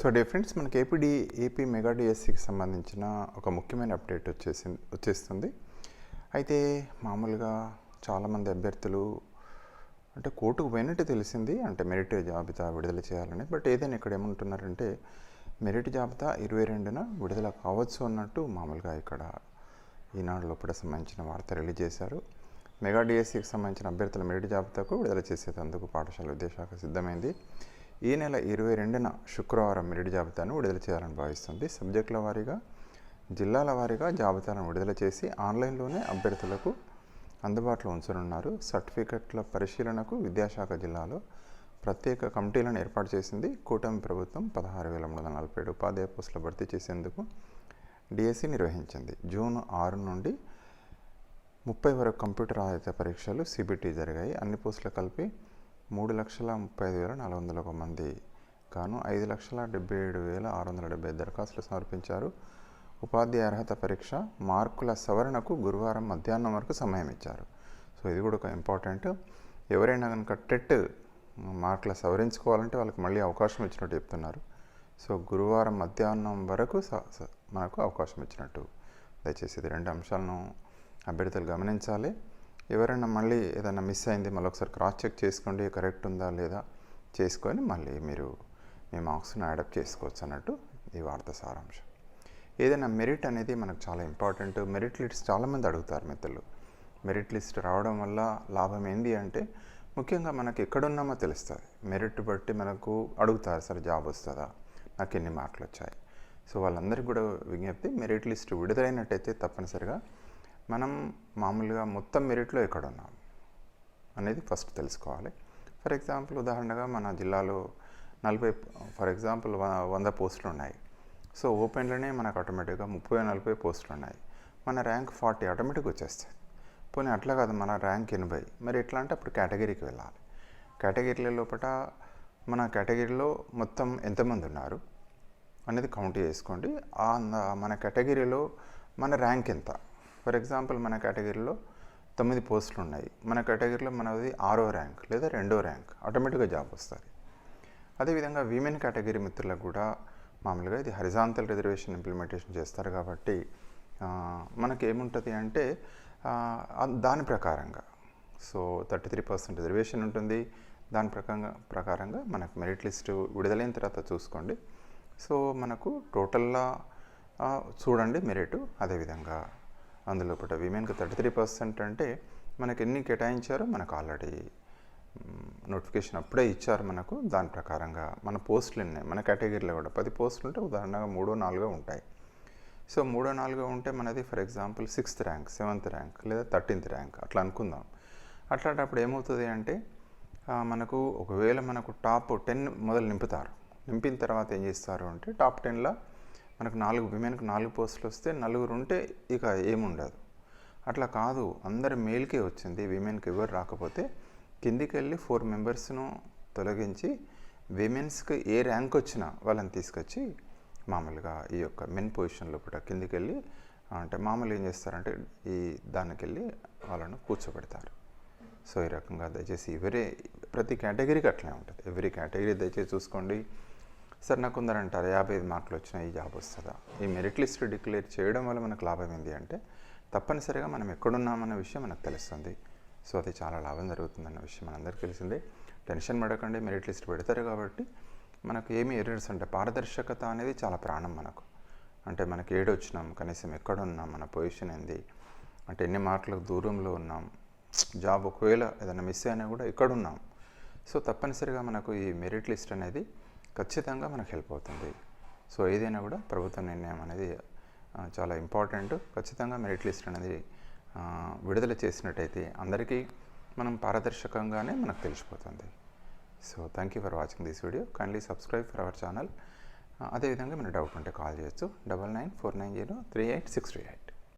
So dear friends మనకి ఏపీడీ AP mega డిఎస్సికి సంబంధించిన ఒక ముఖ్యమైన అప్డేట్ వచ్చేసింది వచ్చేస్తుంది. అయితే మామూలుగా చాలామంది అభ్యర్థులు అంటే కోర్టుకు పోయినట్టు తెలిసింది అంటే మెరిట్ జాబితా విడుదల చేయాలని. బట్ ఏదైనా ఇక్కడ ఏమంటున్నారంటే మెరిట్ జాబితా ఇరవై రెండున విడుదల కావచ్చు అన్నట్టు మామూలుగా ఇక్కడ ఈనాడు లోపల సంబంధించిన వార్త రిలీజ్ చేశారు. మెగా డిఎస్సికి సంబంధించిన అభ్యర్థుల మెరిట్ జాబితాకు విడుదల చేసేటందుకు పాఠశాల విద్యాశాఖ సిద్ధమైంది. ఈ నెల ఇరవై రెండున శుక్రవారం మెరిట్ జాబితాను విడుదల చేయాలని భావిస్తుంది. సబ్జెక్టుల వారీగా జిల్లాల వారీగా జాబితాను విడుదల చేసి ఆన్లైన్లోనే అభ్యర్థులకు అందుబాటులో ఉంచనున్నారు. సర్టిఫికెట్ల పరిశీలనకు విద్యాశాఖ జిల్లాలో ప్రత్యేక కమిటీలను ఏర్పాటు చేసింది. కూటమి ప్రభుత్వం పదహారు వేల మూడు వందల నలభై ఏడు ఉపాధ్యాయ పోస్టులు భర్తీ చేసేందుకు డిఎస్సి నిర్వహించింది. జూన్ ఆరు నుండి ముప్పై వరకు కంప్యూటర్ ఆధారిత పరీక్షలు సిబిటి జరిగాయి. అన్ని పోస్టులు కలిపి మూడు లక్షల ముప్పై ఐదు వేల నాలుగు వందల ఒక మంది. గాను ఐదు లక్షల డెబ్బై ఏడు వేల ఆరు వందల డెబ్బై దరఖాస్తులు సమర్పించారు. ఉపాధ్యాయ అర్హత పరీక్ష మార్కుల సవరణకు గురువారం మధ్యాహ్నం వరకు సమయం ఇచ్చారు. సో ఇది కూడా ఒక ఇంపార్టెంట్. ఎవరైనా కనుక టెట్ మార్కులు సవరించుకోవాలంటే వాళ్ళకి మళ్ళీ అవకాశం ఇచ్చినట్టు చెప్తున్నారు. సో గురువారం మధ్యాహ్నం వరకు స- స- మనకు అవకాశం ఇచ్చినట్టు. దయచేసి ఇది రెండు అంశాలను అభ్యర్థులు గమనించాలి. ఎవరైనా మళ్ళీ ఏదైనా మిస్ అయింది మళ్ళీ ఒకసారి క్రాస్ చెక్ చేసుకోండి కరెక్ట్ ఉందా లేదా చేసుకొని మళ్ళీ మీరు మీ మార్క్స్ని యాడప్ చేసుకోవచ్చు అన్నట్టు ఈ వార్త సారాంశం. ఏదైనా మెరిట్ అనేది మనకు చాలా ఇంపార్టెంట్ మెరిట్ లిస్ట్ చాలామంది అడుగుతారు మిత్రులు. మెరిట్ లిస్ట్ రావడం వల్ల లాభం ఏంది అంటే ముఖ్యంగా మనకి ఎక్కడున్నామో తెలుస్తుంది. మెరిట్ బట్టి మనకు అడుగుతారు సరే జాబ్ వస్తుందా? నాకు ఎన్ని మార్కులు వచ్చాయి? సో వాళ్ళందరికీ కూడా విజ్ఞప్తి మెరిట్ లిస్ట్ విడుదలైనట్టయితే తప్పనిసరిగా మనం మామూలుగా మొత్తం మెరిట్లో ఎక్కడ ఉన్నాం అనేది ఫస్ట్ తెలుసుకోవాలి. ఫర్ ఎగ్జాంపుల్ ఉదాహరణగా మన జిల్లాలో నలభై ఫర్ ఎగ్జాంపుల్ వంద పోస్టులు ఉన్నాయి సో ఓపెన్లోనే మనకు ఆటోమేటిక్గా ముప్పై నలభై పోస్టులు ఉన్నాయి మన ర్యాంక్ ఫార్టీ ఆటోమేటిక్గా వచ్చేస్తుంది పోనీ అట్లా కాదు మన ర్యాంక్ ఎనభై. మరి ఎట్లా అంటే అప్పుడు కేటగిరీకి వెళ్ళాలి. కేటగిరీల లోపల మన కేటగిరీలో మొత్తం ఎంతమంది ఉన్నారు అనేది కౌంట్ చేసుకోండి. మన కేటగిరీలో మన ర్యాంక్ ఎంత? ఫర్ ఎగ్జాంపుల్ మన కేటగిరీలో తొమ్మిది పోస్టులు ఉన్నాయి మన కేటగిరీలో మనది ఆరో ర్యాంక్ లేదా రెండో ర్యాంక్ ఆటోమేటిక్గా జాబ్ వస్తుంది. అదేవిధంగా విమెన్ కేటగిరీ మిత్రులకు కూడా మామూలుగా ఇది హరిజాంతల్ రిజర్వేషన్ ఇంప్లిమెంటేషన్ చేస్తారు కాబట్టి మనకి ఏముంటుంది అంటే దాని ప్రకారంగా. So thirty three percent reservation ఉంటుంది. దాని ప్రకారంగా ప్రకారంగా మనకు మెరిట్ లిస్టు విడుదలైన తర్వాత చూసుకోండి. సో మనకు టోటల్లా చూడండి మెరిట్ అదేవిధంగా అందులో పూట విమెన్కి థర్టీ త్రీ పర్సెంట్ అంటే మనకి ఎన్ని కేటాయించారో మనకు ఆల్రెడీ నోటిఫికేషన్ అప్పుడే ఇచ్చారు మనకు. దాని ప్రకారంగా మన పోస్టులు ఉన్నాయి మన కేటగిరీలో కూడా పది పోస్టులు ఉంటే ఉదాహరణగా మూడో నాలుగో ఉంటాయి. సో మూడో నాలుగో ఉంటే మనది for example sixth rank seventh rank లేదా థర్టీన్త్ ర్యాంక్ అట్లా అనుకుందాం. అట్లాంటప్పుడు ఏమవుతుంది అంటే మనకు ఒకవేళ మనకు టాప్ టెన్ మొదలు నింపుతారు. నింపిన తర్వాత ఏం చేస్తారు అంటే టాప్ టెన్లో మనకు నాలుగు విమెన్కి నాలుగు పోస్టులు వస్తే నలుగురు ఉంటే ఇక ఏముండదు. అట్లా కాదు. అందరి మేల్కే వచ్చింది. విమెన్కి ఎవరు రాకపోతే కిందికి వెళ్ళి ఫోర్ మెంబర్స్ను తొలగించి విమెన్స్కి ఏ ర్యాంక్ వచ్చినా వాళ్ళని తీసుకొచ్చి మామూలుగా ఈ యొక్క మెన్ పొజిషన్లో కూడా కిందికి వెళ్ళి అంటే మామూలు ఏం చేస్తారంటే ఈ దానికి వెళ్ళి వాళ్ళను కూర్చోబెడతారు. సో ఈ రకంగా దయచేసి ఎవరే ప్రతి కేటగిరీకి అట్లనే ఉంటుంది. ఎవరి కేటగిరీ దయచేసి చూసుకోండి. సార్ నాకు కొందరు అంటారు యాభై ఐదు మార్కులు వచ్చినా ఈ జాబ్ వస్తుందా? ఈ మెరిట్ లిస్ట్ డిక్లేర్ చేయడం వల్ల మనకు లాభం ఏంటి అంటే తప్పనిసరిగా మనం ఎక్కడున్నామన్న విషయం మనకు తెలుస్తుంది. సో అది చాలా లాభం జరుగుతుందన్న విషయం మనందరికీ తెలిసిందే. టెన్షన్ పడకండి మెరిట్ లిస్ట్ పెడతారు కాబట్టి మనకు ఏమి ఎర్రర్స్ అంటే పారదర్శకత అనేది చాలా ప్రాణం మనకు. అంటే మనకి ఏడు వచ్చినాం కనీసం ఎక్కడున్నాం మన పొజిషన్ ఏంది? అంటే ఎన్ని మార్కులకు దూరంలో ఉన్నాం? జాబ్ ఒకవేళ ఏదైనా మిస్ అయినా కూడా ఎక్కడున్నాం? సో తప్పనిసరిగా మనకు ఈ మెరిట్ లిస్ట్ అనేది ఖచ్చితంగా మనకు హెల్ప్ అవుతుంది. సో ఏదైనా కూడా ప్రభుత్వ నిర్ణయం అనేది చాలా ఇంపార్టెంట్ ఖచ్చితంగా మెరిట్ లిస్ట్ అనేది విడుదల చేసినట్టయితే అందరికీ మనం పారదర్శకంగానే మనకు తెలిసిపోతుంది. So thank you for watching this video kindly subscribe for our channel అదేవిధంగా మీరు డౌట్ ఉంటే కాల్ చేయొచ్చు. Double nine four nine zero three eight six three eight